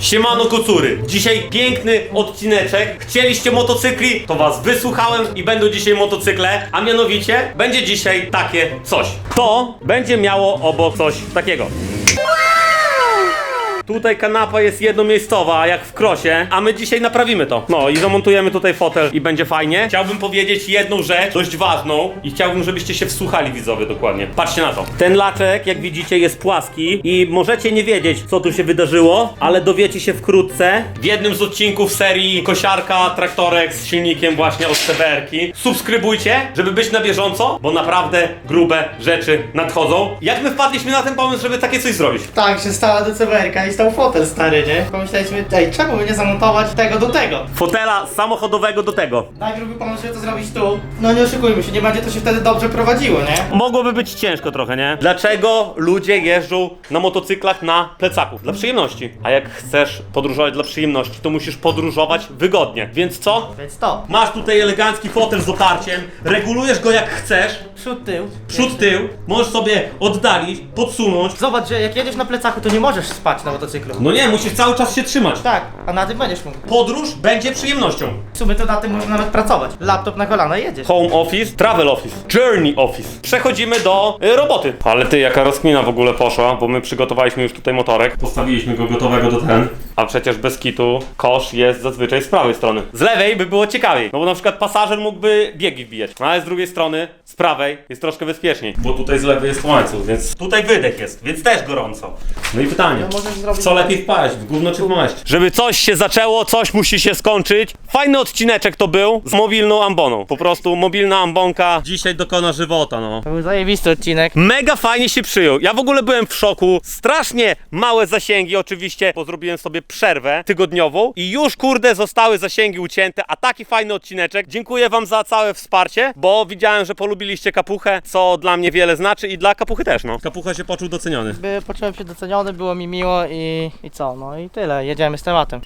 Siemano kocury, dzisiaj piękny odcineczek. Chcieliście motocykli, to was wysłuchałem i będą dzisiaj motocykle, a mianowicie będzie dzisiaj takie coś. To będzie miało obok coś takiego. Tutaj kanapa jest jednomiejscowa, jak w krosie, a my dzisiaj naprawimy to. No i zamontujemy tutaj fotel i będzie fajnie. Chciałbym powiedzieć jedną rzecz, dość ważną i chciałbym, żebyście się wsłuchali widzowie dokładnie. Patrzcie na to. Ten laczek, jak widzicie, jest płaski i możecie nie wiedzieć, co tu się wydarzyło, ale dowiecie się wkrótce w jednym z odcinków serii Kosiarka, Traktorek z silnikiem właśnie od CBR-ki. Subskrybujcie, żeby być na bieżąco, bo naprawdę grube rzeczy nadchodzą. Jak my wpadliśmy na ten pomysł, żeby takie coś zrobić? Tak, się stała DCBR-ka i stał fotel stary, nie? Pomyśleliśmy, ej, czemu by nie zamontować tego do tego? Fotela samochodowego do tego. Najpierw był pomysł, to zrobić tu. No nie oszukujmy się, nie będzie to się wtedy dobrze prowadziło, nie? Mogłoby być ciężko trochę, nie? Dlaczego ludzie jeżdżą na motocyklach na plecaku? Dla przyjemności. A jak chcesz podróżować dla przyjemności, to musisz podróżować wygodnie. Więc co? Więc to. Masz tutaj elegancki fotel z oparciem, regulujesz go jak chcesz, Przód, tył. przód, tył, możesz sobie oddalić, podsunąć. Zobacz, że jak jedziesz na plecaku, to nie możesz spać na motocyklu. No nie, musisz cały czas się trzymać. Tak, a na tym będziesz mógł. Podróż będzie przyjemnością. W sumie to na tym można nawet pracować. Laptop na kolana i jedziesz. Home office, travel office, journey office. Przechodzimy do y, roboty. Ale ty, jaka rozkmina w ogóle poszła, bo my przygotowaliśmy już tutaj motorek. Postawiliśmy go gotowego do ten. A przecież bez kitu kosz jest zazwyczaj z prawej strony. Z lewej by było ciekawiej, no bo na przykład pasażer mógłby biegi wbijać. No ale z drugiej strony, z prawej jest troszkę bezpieczniej. Bo tutaj z lewej jest łańcuch, więc tutaj wydech jest, więc też gorąco. No i pytanie, No możesz zrobić- co lepiej wpaść, w gówno czy w maść? Żeby coś się zaczęło, coś musi się skończyć. Fajny odcineczek to był z mobilną amboną. Po prostu mobilna ambonka dzisiaj dokona żywota, no. To był zajebisty odcinek. Mega fajnie się przyjął. Ja w ogóle byłem w szoku. Strasznie małe zasięgi, oczywiście, bo zrobiłem sobie przerwę tygodniową i już kurde zostały zasięgi ucięte, a taki fajny odcineczek. Dziękuję wam za całe wsparcie, bo widziałem, że polubiliście kapuchę, co dla mnie wiele znaczy i dla kapuchy też, no. Kapucha się poczuł doceniony. By poczułem się doceniony, było mi miło i, i co? No i tyle, jedziemy z tematem.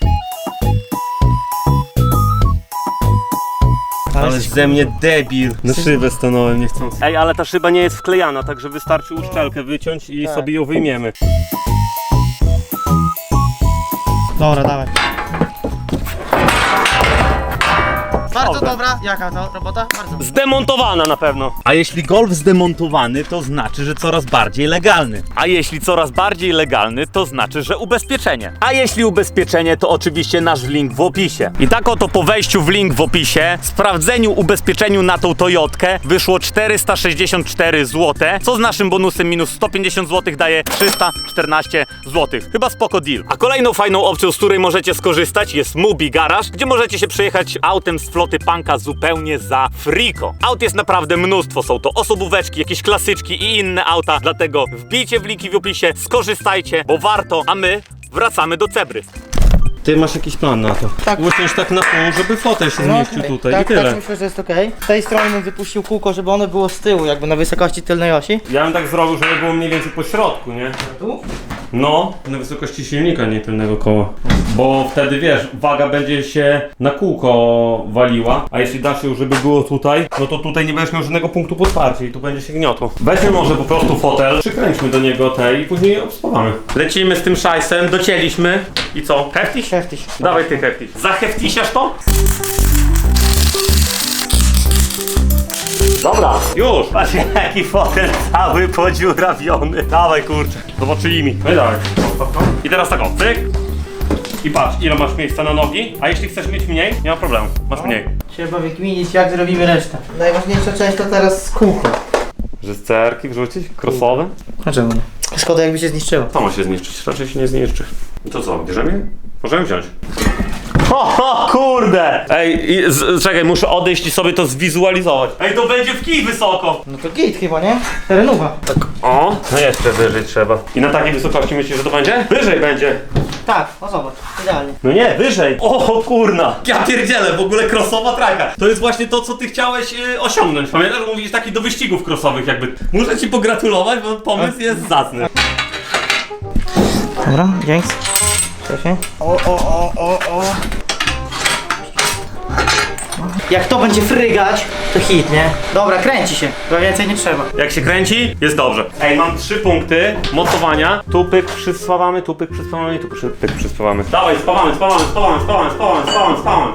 Ale ze mnie debil. Na szybę stanąłem niechcący. Ej, ale ta szyba nie jest wklejana, także wystarczy uszczelkę wyciąć i Tak. sobie ją wyjmiemy. Dobra, dawaj. Bardzo Dobra. dobra. Jaka to robota? Bardzo. Zdemontowana na pewno. A jeśli golf zdemontowany, to znaczy, że coraz bardziej legalny. A jeśli coraz bardziej legalny, to znaczy, że ubezpieczenie. A jeśli ubezpieczenie, to oczywiście nasz link w opisie. I tak oto po wejściu w link w opisie, sprawdzeniu ubezpieczeniu na tą Toyotkę wyszło 464 zł, co z naszym bonusem minus 150 zł daje 314 zł. Chyba spoko deal. A kolejną fajną opcją, z której możecie skorzystać jest Mubi Garage, gdzie możecie się przejechać autem z Panka zupełnie za friko. Aut jest naprawdę mnóstwo, są to osobóweczki, jakieś klasyczki i inne auta, dlatego wbijcie w linki w opisie, skorzystajcie, bo warto, a my wracamy do Cebry. Ty masz jakiś plan na to? Tak. Usiąść tak na pół, żeby fotel się zmieścił okej. tutaj tak, i tyle. Tak, myślę, że jest okej. Z tej strony bym wypuścił kółko, żeby ono było z tyłu, jakby na wysokości tylnej osi. Ja bym tak zrobił, żeby było mniej więcej po środku, nie? Tu? No, na wysokości silnika, nie tylnego koła. Bo wtedy wiesz, waga będzie się na kółko waliła, a jeśli dasz ją, żeby było tutaj, no to tutaj nie będziesz miał żadnego punktu podparcia i tu będzie się gniotło. Weźmy może po prostu fotel, przykręćmy do niego te i później obspawamy. Lecimy z tym szajsem, docięliśmy i co? Heftiś? Heftiś. Dawaj ty heftiś. Zaheftisiasz to? Dobra, już! Patrz jaki fotel cały podziurawiony. Dawaj kurczę. Zobaczyli No i dawaj. I teraz tak o, cyk. I patrz, ile masz miejsca na nogi, a jeśli chcesz mieć mniej, nie ma problemu, masz mniej. Trzeba wykminić, jak zrobimy resztę. Najważniejsza część to teraz kółko. Że z cerki wrzucić? Crossowe? Dlaczego nie? Szkoda jakby się zniszczyło. To ma się zniszczyć, raczej się nie zniszczy. I to co, bierzemy? Możemy wziąć. O, o kurde! Ej, i z, czekaj, muszę odejść i sobie to zwizualizować. Ej, to będzie w kij wysoko! No to git chyba, nie? Terenówa. O, no jeszcze wyżej trzeba. I na takiej wysokości myślisz, że to będzie? Wyżej będzie. Tak, o zobacz, idealnie. No nie, wyżej. O kurna. Ja pierdzielę, w ogóle crossowa trajka. To jest właśnie to, co ty chciałeś y, osiągnąć. Pamiętasz, że mówisz taki do wyścigów crossowych jakby. Muszę ci pogratulować, bo pomysł jest zacny. Dobra, dzięki. O, o, o, o, o. Jak to będzie frygać, to hit, nie? Dobra, kręci się, bo więcej nie trzeba. Jak się kręci, jest dobrze. Ej, mam trzy punkty mocowania. Tu pyk przysławamy, tu pyk przysławamy, tu przy- pyk przysławamy. Dawaj, spawamy, spawamy, spawamy, spawamy, spawamy, spawamy, spawamy.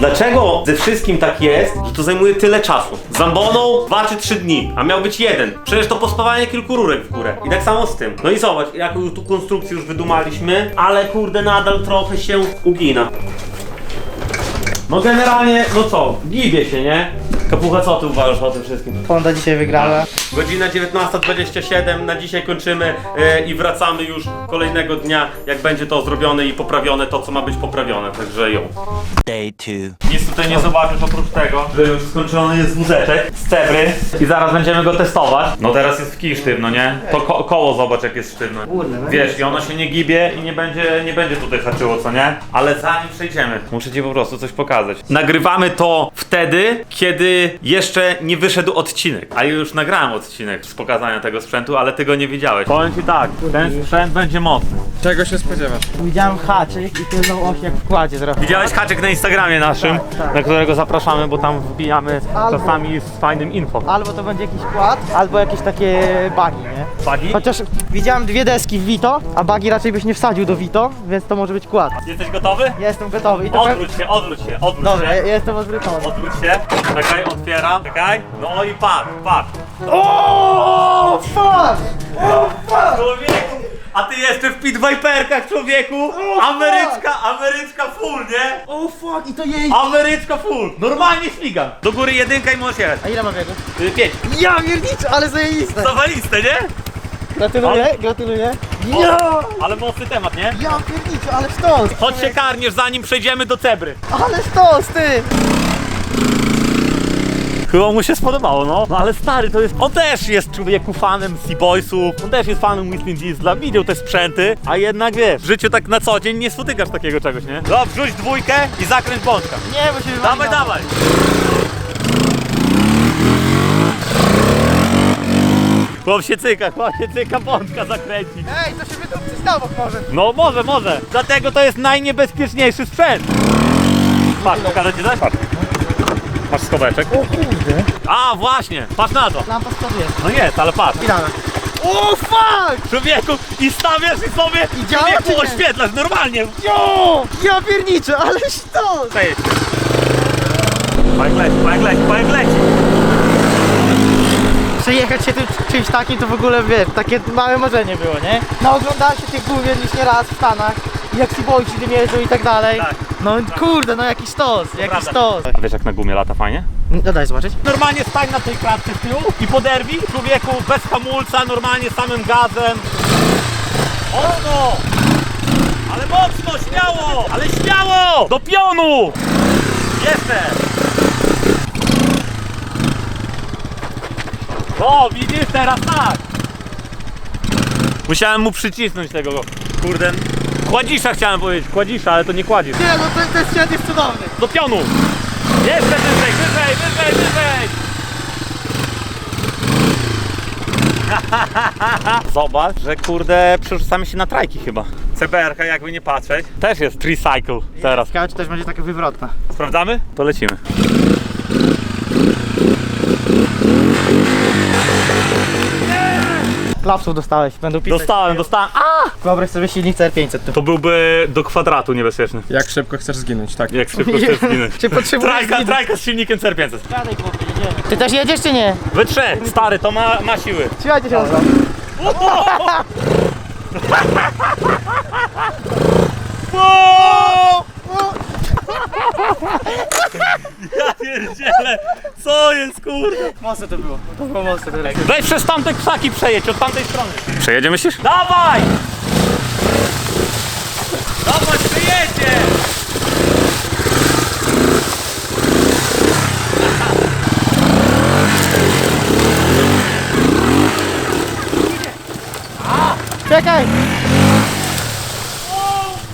Dlaczego ze wszystkim tak jest, że to zajmuje tyle czasu? Zamboną 2 czy 3 dni, a miał być jeden. Przecież to pospawanie kilku rurek w górę. I tak samo z tym. No i zobacz, jaką tu konstrukcję już wydumaliśmy, ale kurde nadal trochę się ugina. No generalnie, no co, gibie się, nie? Kapucha, co ty uważasz o tym wszystkim? Honda dzisiaj wygrała. Godzina 19.27, na dzisiaj kończymy e, i wracamy już kolejnego dnia, jak będzie to zrobione i poprawione to, co ma być poprawione, także ją. Day two. Nic tutaj nie zobaczysz oprócz tego, że już skończony jest wózeczek z cebry i zaraz będziemy go testować. No teraz jest w kij sztywno, nie? To ko koło zobacz jak jest sztywne. Kurde, no Wiesz, i ono się nie gibie i nie będzie, nie będzie tutaj haczyło, co nie? Ale zanim przejdziemy, muszę ci po prostu coś pokazać. Nagrywamy to wtedy, kiedy jeszcze nie wyszedł odcinek. A ja już nagrałem odcinek z pokazania tego sprzętu, ale ty go nie widziałeś. Powiem ci tak, ten sprzęt będzie mocny. Czego się spodziewasz? Widziałem haczyk i tylną oś jak w kładzie trochę. Widziałeś haczyk na Instagramie naszym, Tak, tak. na którego zapraszamy, bo tam wbijamy Albo- czasami z fajnym info. Albo to będzie jakiś kład, albo jakieś takie bagi, nie? Bagi? Chociaż widziałem dwie deski w Vito, a bagi raczej byś nie wsadził do Vito, więc to może być kład. Jesteś gotowy? Jestem gotowy i to Odwróć się, odwróć się, odwróć Dobra, się. ja jestem odwrócony. Odwróć się. Czekaj, otwieram. Czekaj. No i patrz, patrz. O, fuck! Człowieku! A ty jeszcze w pit viperkach, człowieku! Ameryczka, ameryczka full, nie? O fuck, i to jeździ! Ameryczka full! Normalnie śmigam. Do góry jedynka i możesz jechać. A ile ma biegu? Y, Pięć. Ja pierniczę, ale zajebiste! Zawaliste, nie? Gratuluję, gratuluję. Ja! Ale mocny temat, nie? Ja pierniczę, ale sztos! Chodź się karniesz zanim przejdziemy do cebry. Ale sztos, ty! Chyba mu się spodobało, no. No ale stary, to jest... On też jest człowieku fanem Seaboysów, on też jest fanem Whistling Diesla, widział te sprzęty, a jednak wiesz, w życiu tak na co dzień nie spotykasz takiego czegoś, nie? No, wrzuć dwójkę i zakręć bączka. Nie, bo się Dawaj, dawaj! Chłop się cyka, chłop się cyka, bączka zakręcić. Ej, to się wydupcy tobą może. No może, może. Dlatego to jest najniebezpieczniejszy sprzęt. Patrz, pokażę ci? Patrz. Masz skobeczek. O kurde. A, właśnie, patrz na to. Lampa składuje. No jest, ale patrz. Ilana. O fuck! Człowieku, i stawiasz i sobie I działa, człowieku nie? oświetlasz normalnie. Jo! Ja pierniczę, ale sztos! Przejedź. Pajek leci, pajek leci, leci. Przejechać się tym czymś takim to w ogóle wiesz, takie małe marzenie było, nie? No oglądałem się tych główien już nie raz w Stanach, jak ci bojci tym jeżdżą i tak dalej. Tak. No kurde, no jakiś stos, jakiś prawda. stos. A wiesz jak na gumie lata fajnie? No daj zobaczyć. Normalnie stań na tej klatce z tyłu i poderwij człowieku bez hamulca, normalnie samym gazem. Mocno! Ale mocno, śmiało! Ale śmiało! Do pionu! Jeszcze! O, widzisz teraz tak! Musiałem mu przycisnąć tego, kurde, kładzisza chciałem powiedzieć, kładzisza, ale to nie kładzisz. Nie, no to, ten świat jest cudowny. Do pionu! Jeszcze wyżej, wyżej, wyżej, wyżej! Zobacz, że kurde przerzucamy się na trajki chyba. CBR, jakby nie patrzeć, też jest tricycle teraz. Ciekawe, czy też będzie taka wywrotna. Sprawdzamy? To lecimy. Klapsów dostałeś, będą pisać. Dostałem, dostałem. A! Wyobraź sobie silnik CR500 tu. To byłby do kwadratu niebezpieczny. Jak szybko chcesz zginąć, tak? Jak szybko chcesz zginąć. Czy potrzebujesz Trajka, zginąć? trajka z silnikiem CR500. Siadaj, chłopie, jedziemy. Ty też jedziesz czy nie? We trzech, stary, to ma, ma siły. Trzymajcie się mocno. Wow! Ja pierdzielę, co jest kurde? Mocne to było. To było mocne teraz. Weź przez tamte krzaki przejedź, od tamtej strony. Przejedzie myślisz? Dawaj! Dawaj, przejedzie! Czekaj!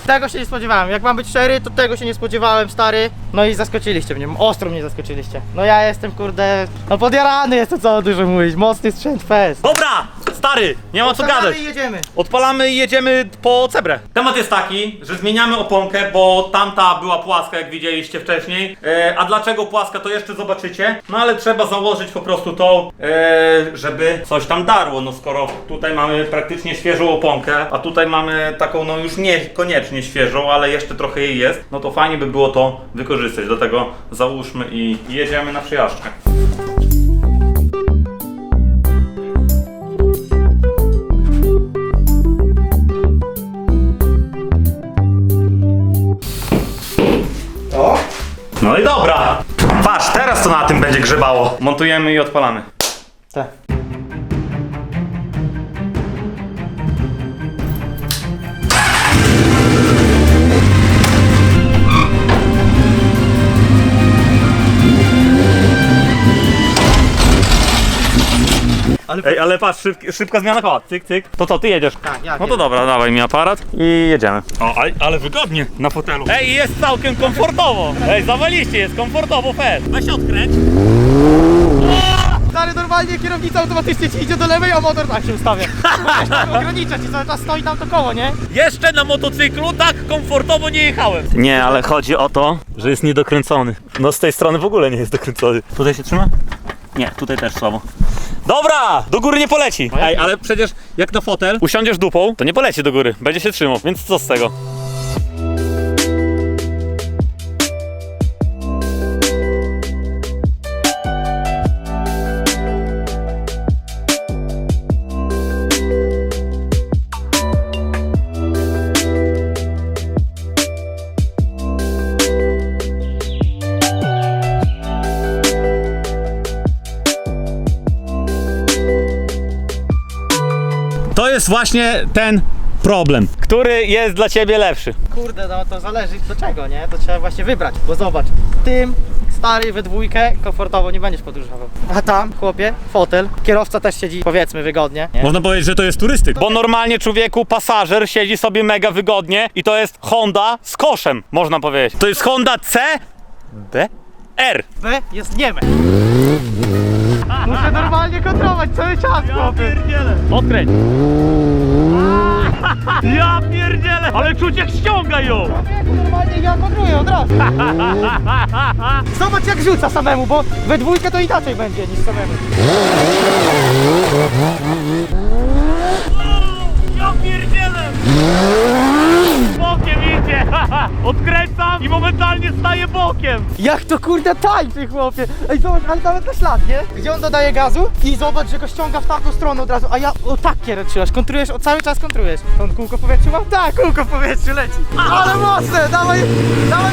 Tego się nie spodziewałem. Jak mam być szczery, to tego się nie spodziewałem, stary. No i zaskoczyliście mnie. Ostro mnie zaskoczyliście. No ja jestem, kurde, no podjarany jestem, co dużo mówić. Mocny sprzęt fest. Dobra, stary, nie ma co Odpalamy gadać. i jedziemy. Odpalamy i jedziemy po cebrę. Temat jest taki, że zmieniamy oponkę, bo tamta była płaska, jak widzieliście wcześniej. E, a dlaczego płaska, to jeszcze zobaczycie. No ale trzeba założyć po prostu tą, e, żeby coś tam darło. No skoro tutaj mamy praktycznie świeżą oponkę, a tutaj mamy taką, no już nie koniecznie świeżą, ale jeszcze trochę jej jest, no to fajnie by było to wykorzystać. Do tego załóżmy i jedziemy na przejażdżkę. Dobra. Patrz, teraz to na tym będzie grzebało. Montujemy i odpalamy. tak. Ale Ej, ale patrz, szyb, szybka zmiana koła. Cyk, cyk. To co, ty jedziesz? Tak, ja No to dobra, dawaj mi aparat i jedziemy. O, ale, ale wygodnie na fotelu. Ej, jest całkiem komfortowo. Ej, zawaliście, jest komfortowo, fest. Weź odkręć. Stary, normalnie kierownica automatycznie ci idzie do lewej, a motor tak się ustawia. Ogranicza ci, cały czas stoi tam to koło, nie? Jeszcze na motocyklu tak komfortowo nie jechałem. Nie, ale chodzi o to, że jest niedokręcony. No z tej strony w ogóle nie jest dokręcony. Tutaj się trzyma? Nie, tutaj też słabo. Dobra, do góry nie poleci. Ej, ale przecież jak na fotel usiądziesz dupą, to nie poleci do góry, będzie się trzymał, więc co z tego? Jest właśnie ten problem. Który jest dla ciebie lepszy? Kurde, no to zależy do czego, nie? To trzeba właśnie wybrać, bo zobacz, tym stary we dwójkę komfortowo nie będziesz podróżował. A tam, chłopie, fotel, kierowca też siedzi powiedzmy wygodnie, nie? Można powiedzieć, że to jest turystyk. Bo normalnie człowieku pasażer siedzi sobie mega wygodnie i to jest Honda z koszem, można powiedzieć. To jest Honda C B R. B jest nieme. Muszę normalnie kontrolować cały czas, chłopie. Odkręć. Ja pierdzielę, ale czuć jak ściąga ją. Człowieku, Normalnie ja kontroluję od razu. Zobacz jak rzuca samemu, bo we dwójkę to inaczej będzie niż samemu. Ja pierdzielę. Idzie. Odkręcam i momentalnie staje bokiem. Jak to kurde tańczy, chłopie! Ej, zobacz, ale nawet na ślad, nie? Gdzie on dodaje gazu i zobacz, że go ściąga w tamtą stronę od razu, a ja o tak kierę trzymasz, kontrujesz, o, cały czas kontrujesz. To on kółko w powietrzu ma? Tak, kółko w powietrzu leci. Ale mocne, dawaj, dawaj,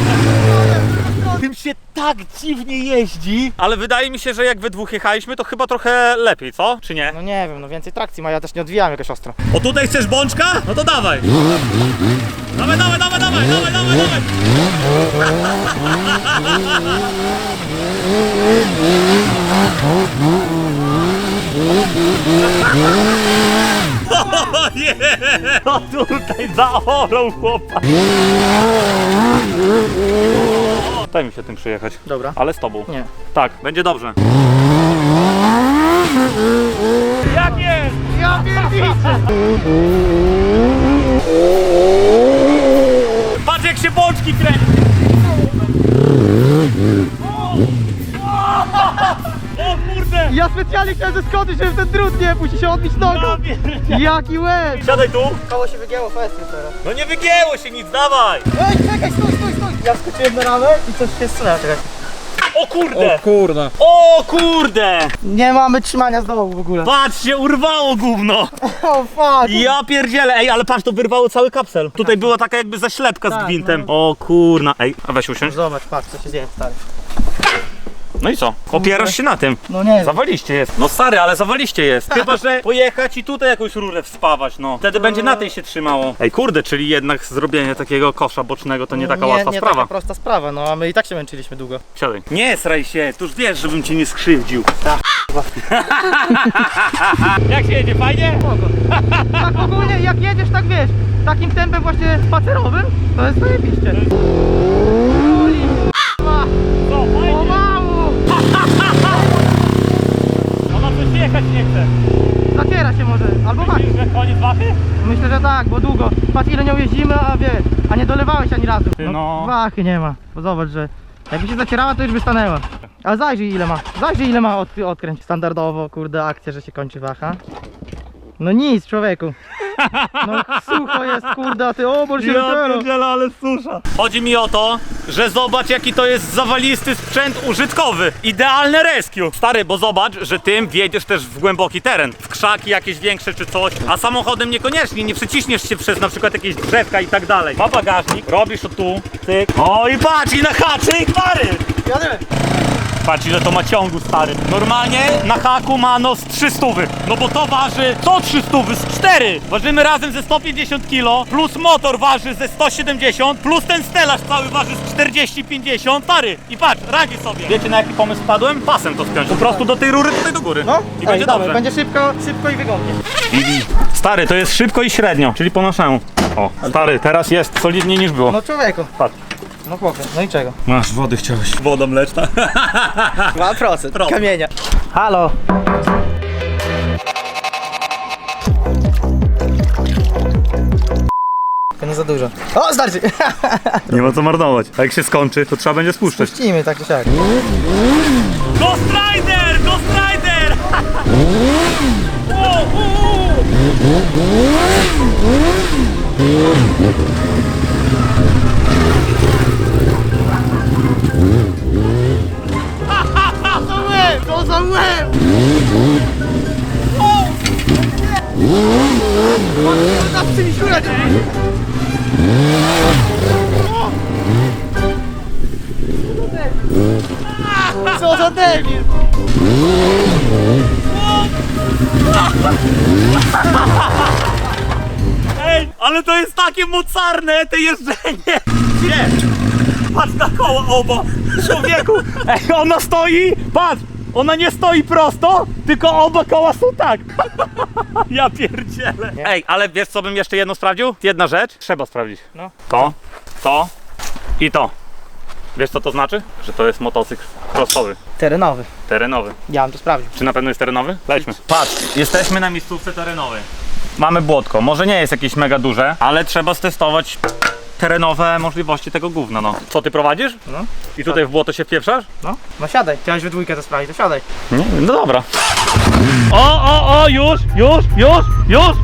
Tym się tak dziwnie jeździ. Ale wydaje mi się, że jak we dwóch jechaliśmy, to chyba trochę lepiej, co? Czy nie? No nie wiem, no więcej trakcji ma, ja też nie odwijam jakoś ostro. O tutaj chcesz bączka? No to dawaj. Dawaj, dawaj, dawaj, dawaj, dawaj, dawaj, dawaj. Nie! No tutaj zaorał chłopak. Daj mi się tym przyjechać. Dobra. Ale z tobą. Nie. Tak, będzie dobrze. Jak jest? Ja pierdziczę! Patrz jak się bączki kręci! O kurde! Ja specjalnie chciałem zeskoczyć, żeby ten drut nie musi się odbić nogą. Jaki łeb! Siadaj tu! Koło się wygięło festy teraz. No nie wygięło się nic, dawaj! Ej, czekaj, stój, stój, stój! Ja skoczyłem na ramę i coś się czekaj. O kurde! Kurna. O kurde! Nie mamy trzymania z dołu w ogóle. Patrz się urwało gówno! O fuck! Ja pierdzielę! Ej, ale patrz, to wyrwało cały kapsel. Tutaj była taka jakby zaślepka z Tak, gwintem. O kurna. Ej, a weź usiądź. Zobacz, patrz co się dzieje stary. No i co? Opierasz się na tym. No nie wiem. Zawaliście jest. No stary, ale zawaliście jest. Chyba, że pojechać i tutaj jakąś rurę wspawać, no. Wtedy będzie na tej się trzymało. Ej, kurde, czyli jednak zrobienie takiego kosza bocznego to nie taka łatwa nie sprawa. taka prosta sprawa, no a my i tak się męczyliśmy długo. Siadaj. Nie sraj się, tuż wiesz, żebym cię nie skrzywdził. Jak się jedzie, fajnie? Tak ogólnie jak jedziesz tak wiesz, takim tempem właśnie spacerowym, to jest zajebiście Co, fajnie? pomału! Ona coś jechać nie chce. Zaciera się może. Albo wachy. że koniec wachy? Myślę, że tak, bo długo. Patrz ile nią jeździmy, a wiesz, a nie dolewałeś ani razu. Ty no. Wachy nie ma. Bo zobacz, że jakby się zacierała, to już by stanęła. Ale zajrzyj ile ma. Zajrzyj ile ma od, odkręć. Standardowo, kurde, akcja, że się kończy waha. No nic, człowieku. No sucho jest, kurde, a ty o, bo się wytero. ale susza. Chodzi mi o to, że zobacz jaki to jest zawalisty sprzęt użytkowy. Idealne rescue. Stary, bo zobacz, że tym wjedziesz też w głęboki teren. W krzaki jakieś większe czy coś. A samochodem niekoniecznie, nie przeciśniesz się przez na przykład jakieś drzewka i tak dalej. Ma bagażnik, robisz to tu, cyk. O i patrz, i na haczyk, stary. Jadę. Patrz ile to ma ciągu, stary. Normalnie na haku ma no z 300. No bo to waży co 300? Z 4. Ważymy razem ze 150 kg, plus motor waży ze 170, plus ten stelaż cały waży z 40-50. Stary, i patrz, radzi sobie. Wiecie na jaki pomysł wpadłem? Pasem to spiąć. Po prostu do tej rury tutaj do góry. No, I będzie Ej, dawaj, dobrze. będzie szybko, szybko i wygodnie. Stary, to jest szybko i średnio, czyli po naszemu. O, stary, teraz jest solidniej niż było. No człowieku. Patrz. No chłopie, no i czego? Masz, wody chciałeś. Woda mleczna. 2% kamienia. Halo. To nie za dużo. O, starczy! Nie ma co marnować. A jak się skończy, to trzeba będzie spuszczać. Puścimy tak czy siak. Ghost Rider! Ghost Rider! Debil! Ej, ale to jest takie mocarne, te jeżdżenie! Nie! Patrz na koła oba! Człowieku! Ej, ona stoi! Patrz! Ona nie stoi prosto, tylko oba koła są tak! Ja pierdzielę! Ej, ale wiesz co bym jeszcze jedno sprawdził? Jedna rzecz, trzeba sprawdzić. No. To, to i to. Wiesz co to znaczy? Że to jest motocykl crossowy, Terenowy. terenowy. Ja bym to sprawdził. Czy na pewno jest terenowy? Lećmy. Patrz, jesteśmy na miejscówce terenowej. Mamy błotko. Może nie jest jakieś mega duże, ale trzeba stestować terenowe możliwości tego gówna, no. Co, ty prowadzisz? No. I tutaj w błoto się wpieprzasz? No, no siadaj. Chciałeś we dwójkę to sprawdzić, to siadaj. Nie? No dobra. O, o, o, już, już, już, już,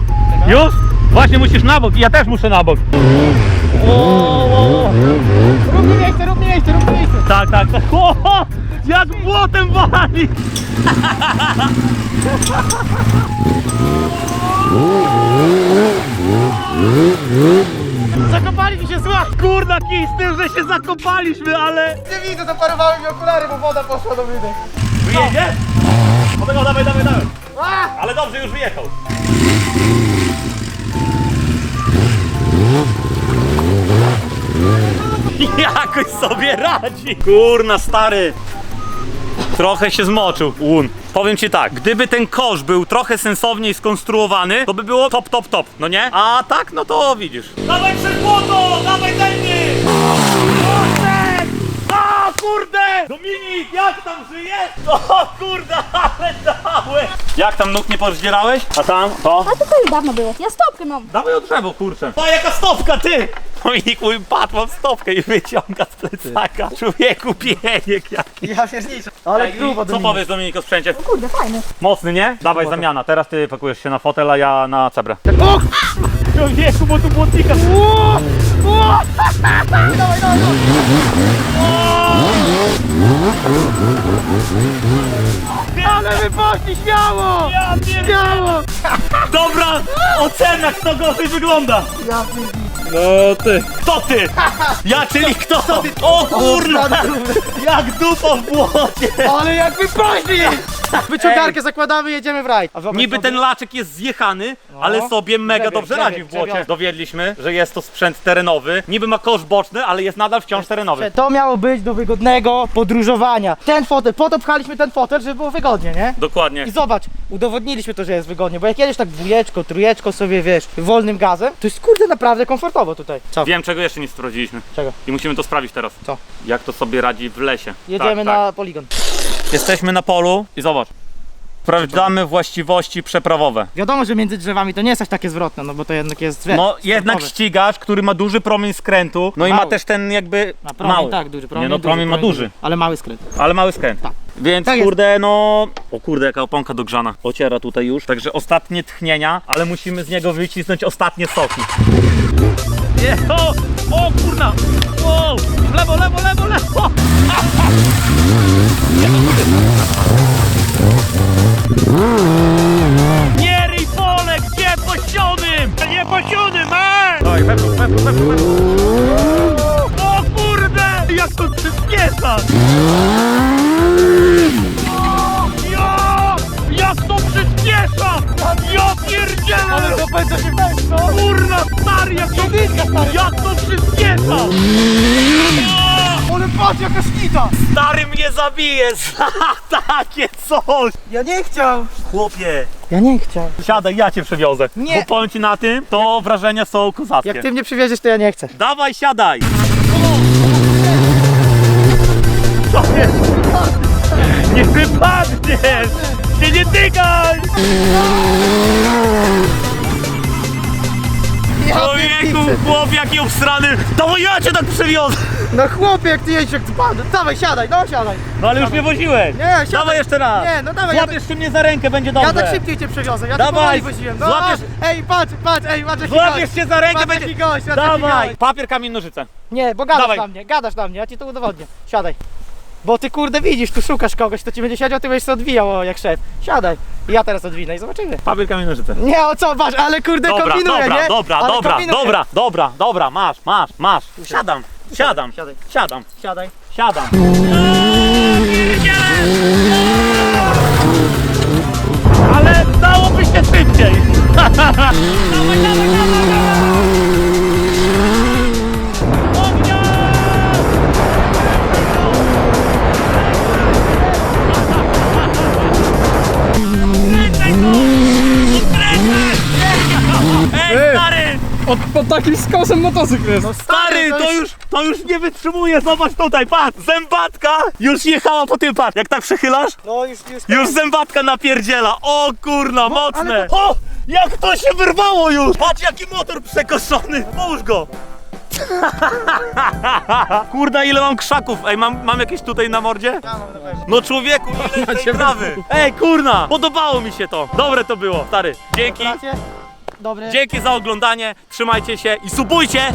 już. Właśnie musisz na bok, ja też muszę na bok. O, o, o. Rób mi miejsce, rób mi miejsce, rób mi miejsce. Tak, tak, tak. O, o, jak błotem wali! Zakopali mi się słuchaj! Kurna kij z tym, że się zakopaliśmy, ale... Nie widzę, zaparowały mi okulary, bo woda poszła do wydech. Wyjedzie? Potem dawaj, dawaj, dawaj. Ale dobrze, już wyjechał. Jakoś sobie radzi. Kurna, stary. Trochę się zmoczył. Un. Powiem ci tak, gdyby ten kosz był trochę sensowniej skonstruowany, to by było top, top, top, no nie? A tak, no to widzisz. Dawaj przed błoto! Dawaj tędy! A kurde! Dominik, jak tam żyjesz? O kurde, ale dałeś! Jak tam nóg nie pozdzierałeś? A tam? To? A to już dawno było. Ja stopkę mam. Dawaj od drzewo, kurczę. A jaka stopka, ty! Dominik mój padł mam stopkę i wyciąga z plecaka. Człowieku, pieniek jaki. Ja pierniczę. Ale grubo Co powiesz Dominik o sprzęcie? Kurde, fajny. Mocny, nie? Dawaj zamiana, teraz ty pakujesz się na fotel, a ja na cebrę. Człowieku, bo tu błotnika... Ale wy poszli śmiało! Ja Śmiało! Dobra, ocena kto gorzej wygląda. Ja No ty. Kto ty? Ja, czyli kto? O kurna! Jak dupa w błocie! Ale jak wy poszli! Wyciągarkę zakładamy, jedziemy w rajd. A wyobraź Niby sobie- ten laczek jest zjechany, ale sobie mega dobrze radzi w błocie. grzebień. Dowiedliśmy, że jest to sprzęt terenowy. Niby ma kosz boczny, ale jest nadal wciąż terenowy. To miało być do wygodnego podróżowania. Ten fotel, po to pchaliśmy ten fotel, żeby było wygodnie, nie? Dokładnie. I zobacz, udowodniliśmy to, że jest wygodnie, bo jak jedziesz tak dwójeczko, trójeczko sobie, wiesz, wolnym gazem, to jest kurde naprawdę komfortowo tutaj. Co? Wiem, czego jeszcze nie sprawdziliśmy. Czego? I musimy to sprawdzić teraz. Co? Jak to sobie radzi w lesie. Jedziemy tak, na tak. poligon. Jesteśmy na polu i zobacz. Sprawdzamy właściwości przeprawowe. Wiadomo, że między drzewami to nie jest aż takie zwrotne, no bo to jednak jest wiesz, No jednak sportowe. ścigacz, który ma duży promień skrętu, no i ma Mały. też ten jakby Na promień mały. tak, duży promień. Nie no, duży, promień ma duży, Ale mały skręt. ale mały skręt. Tak. Więc Tak jest. kurde, no... O kurde, jaka oponka dogrzana. Ociera tutaj już. Także ostatnie tchnienia, ale musimy z niego wycisnąć ostatnie soki. Nie, o! O kurna! O! Lewo, lewo, lewo, lewo! Nie ryj gdzie posionym? Nie posionym, ej! Dawaj, wepnij, wepnij, wepnij, wepnij. O kurde! Jak to przyspiesza! Ja! Jak to przyspiesza! Ja pierdzielę! Ale to będzie się weź, no! Kurna, stary, jak to Jak to przyspiesza! Ale patrz jaka skita! Stary mnie zabije za takie coś! Ja nie chciał! Chłopie! Ja nie chciał. Siadaj, ja cię przewiozę. Nie. Bo powiem ci na tym, to wrażenia są kozackie. Jak ty mnie przywieziesz, to ja nie chcę. Dawaj, siadaj! Co jest? Nie wypadniesz! Się nie tykaj! Ja pierniczę. chłop jaki obsrany! Dawaj, ja cię tak przewiozę! No chłopie, jak ty jedziesz jak dzban. Dawaj, siadaj, no siadaj. No ale już mnie woziłeś! Nie, siadaj. Dawaj jeszcze raz! Nie, no dawaj, ja Złapiesz ty mnie za rękę, będzie dobrze! Ja tak szybciej cię przewiozę, ja Dawaj, powoli woziłem. No, złapiesz- Ej, patrz, patrz, ej, patrz jaki Złapiesz gość. cię za rękę, Patrz będzie... jaki gość, patrz jaki Dawaj! gość. Papier, kamień, nożyce. Nie, bo gadasz Dawaj. na mnie, gadasz na mnie, ja ci to udowodnię. Siadaj. Bo ty kurde widzisz, tu szukasz kogoś, kto ci będzie siedział, ty będziesz się odwijał o, jak szef. Siadaj. I ja teraz odwinę i zobaczymy. Papier, kamień, nożyce. Nie, o co, patrz, ale kurde Dobra, kombinuję, dobra, nie? dobra, ale dobra, kombinuję. dobra, dobra, dobra, masz, masz, masz. Siadam, siadam, Siadaj. siadam, Siadaj. siadam. Ale dałoby się szybciej. Od, pod takim skosem motocykl jest. No Stary, to już, to już nie wytrzymuje, zobacz tutaj, patrz, zębatka już jechała po tym, patrz, jak tak przechylasz, No już, już. już zębatka napierdziela, o kurna, mocne, ale o, jak to się wyrwało już, patrz jaki motor przekoszony, połóż go. Kurna, ile mam krzaków, ej, mam, mam jakieś tutaj na mordzie? Ja mam na pewno. No człowieku, ile tej cię trawy, ej, kurna, podobało mi się to, dobre to było, stary, dzięki, Gratulacje. Dobry. dzięki za oglądanie, trzymajcie się i subujcie,